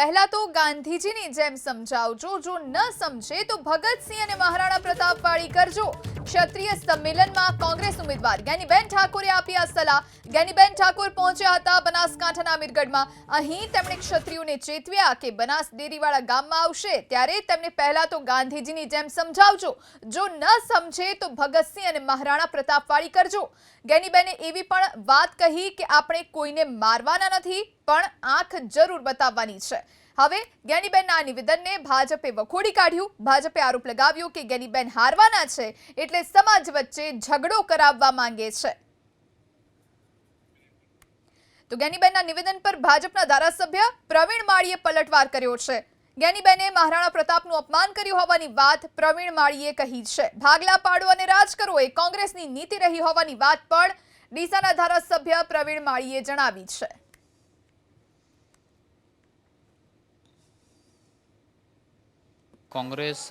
પહેલા તો ગાંધીજીની જેમ સમજાવજો, જો ન સમજે તો ભગતસિંહ અને મહારાણા પ્રતાપ વાળી કરજો. ક્ષત્રિય સંમેલનમાં કોંગ્રેસ ઉમેદવાર જ્ઞાનીબેન ઠાકોરે આપી આ સલાહ. જ્ઞાનીબેન ઠાકોર પહોંચ્યા હતા બનાસકાંઠાના અમીરગઢમાં. અહીં તેમણે ક્ષત્રિયોને ચેતવ્યા કે બનાસ ડેરીવાળા ગામમાં આવશે. ત્યારે તેમને પહેલા તો ગાંધીજીની જેમ સમજાવજો. જો ન સમજે તો ભગતસિંહ અને મહારાણા પ્રતાપ વાળી કરજો. જ્ઞાનીબેને એવી પણ વાત કહી કે આપણે કોઈને મારવાના નથી, પણ આંખ જરૂર બતાવવાની છે. હવે જ્ઞાનીબેનના આ નિવેદનને ભાજપે વખોડી કાઢ્યું. ભાજપે આરોપ લગાવ્યો કે જ્ઞાનીબેન હારવાના છે એટલે સમાજ વચ્ચે ઝઘડો કરાવવા માંગે છે. તો જ્ઞાનીબેનના નિવેદન પર ભાજપના ધારાસભ્ય પ્રવીણ માળીએ પલટવાર કર્યો છે. જ્ઞાનીબેને મહારાણા પ્રતાપનું અપમાન કર્યું હોવાની વાત પ્રવીણ માળીએ કહી છે. ભાગલા પાડો અને રાજ કરો એ કોંગ્રેસની નીતિ રહી હોવાની વાત પણ ડીસાના ધારાસભ્ય પ્રવીણ માળીએ જણાવી છે. કોંગ્રેસ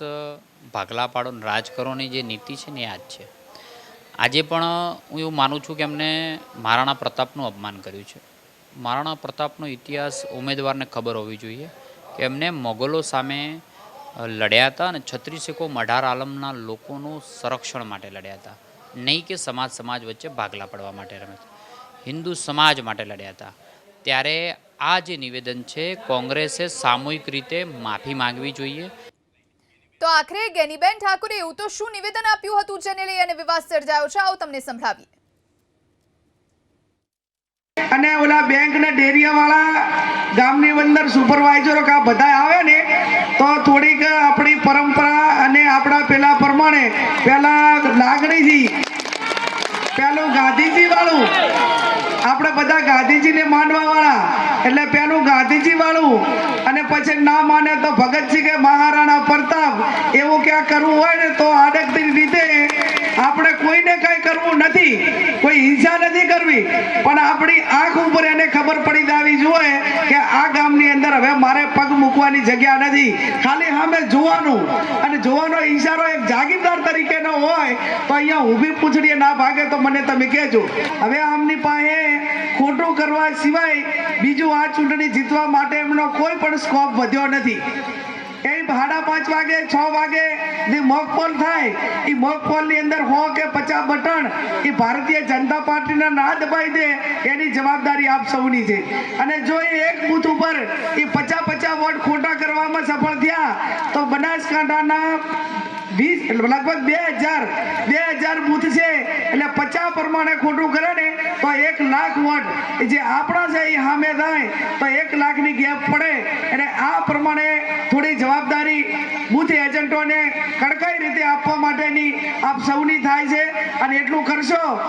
ભાગલા પાડોને રાજ કરોની જે નીતિ છે ને એ આ જ છે. આજે પણ હું એવું માનું છું કે એમને મહારાણા પ્રતાપનું અપમાન કર્યું છે. મહારાણા પ્રતાપનો ઇતિહાસ ઉમેદવારને ખબર હોવી જોઈએ કે એમને મોગલો સામે લડ્યા હતા અને છત્રીસેકો મઢાર આલમના લોકોનું સંરક્ષણ માટે લડ્યા હતા. નહીં કે સમાજ સમાજ વચ્ચે ભાગલા પડવા માટે રમે હિન્દુ સમાજ માટે લડ્યા હતા. ત્યારે આ જે નિવેદન છે, કોંગ્રેસે સામૂહિક રીતે માફી માંગવી જોઈએ તો આખરે ગેનીબેન ઠાકુરે એવું તો શું નિવેદન આપ્યું હતું જેને લઈ અને વિવાદ સર્જાયો છે? આવો તમને સંભળાવીએ. અને ઓલા બેંક ને ડેરિયા વાળા ગામની અંદર સુપરવાઇઝરો કા બધા આવે ને, તો થોડીક આપણી પરંપરા અને આપણા પેલા પ્રમાણે પેલા લાગણીથી પેલું ગાંધીજી વાળું આપણે બધા ગાંધીજીને માનવા વાળા એટલે પેલું ગાંધીજી વાળું પછી ના માને તો ભગતસિંહ કે મહારાણા પ્રતાપ એવું ક્યાં કરવું હોય ને તો આડકતી રીતે આપણે કોઈને કઈ કરવું નથી. કોઈ હિંસા નથી કરવી. પણ આપણી આંખ ઉપર એને ખબર પડી જાવી જોઈએ કે આ ગામની હવે મારે પગ મૂકવાની જગ્યા નથી. ખાલી સામે જોવાનું. અને જોવાનો ઈશારો એક જાગીરદાર તરીકેનો હોય, તો અહીંયા ઊભી પૂછડીએ ના ભાગે તો મને તમે કહેજો. હવે આમની પાસે ખોટું કરવા સિવાય બીજું આ ચૂંટણી જીતવા માટે એમનો કોઈ પણ સ્કોપ વધ્યો નથી. એ સાડા પાંચ વાગે, છ વાગે જે મોક થાય, એ મોક અંદર હો કે પચાસ બટન એ ભારતીય જનતા પાર્ટીના ના દબાઈ દે, એની જવાબદારી આપ સૌની છે. અને જો એ એક બૂથ ઉપર એ પચાસ પચાસ વોટ ખોટા કરવામાં સફળ થયા, તો બનાસકાંઠાના વીસ, લગભગ બે હજાર બે હજાર બૂથ છે. એટલે પચાસ પ્રમાણે ખોટું કરે ને તો એક લાખ વોટ. જે આપણા છે, એ સામે થાય, તો એક લાખની ગેપ પડે. એટલે આ પ્રમાણે થોડી જવાબદારી બુથ એજન્ટોને કડકાઈ રીતે આપવા માટેની આપ સૌની થાય છે. અને એટલું કરશો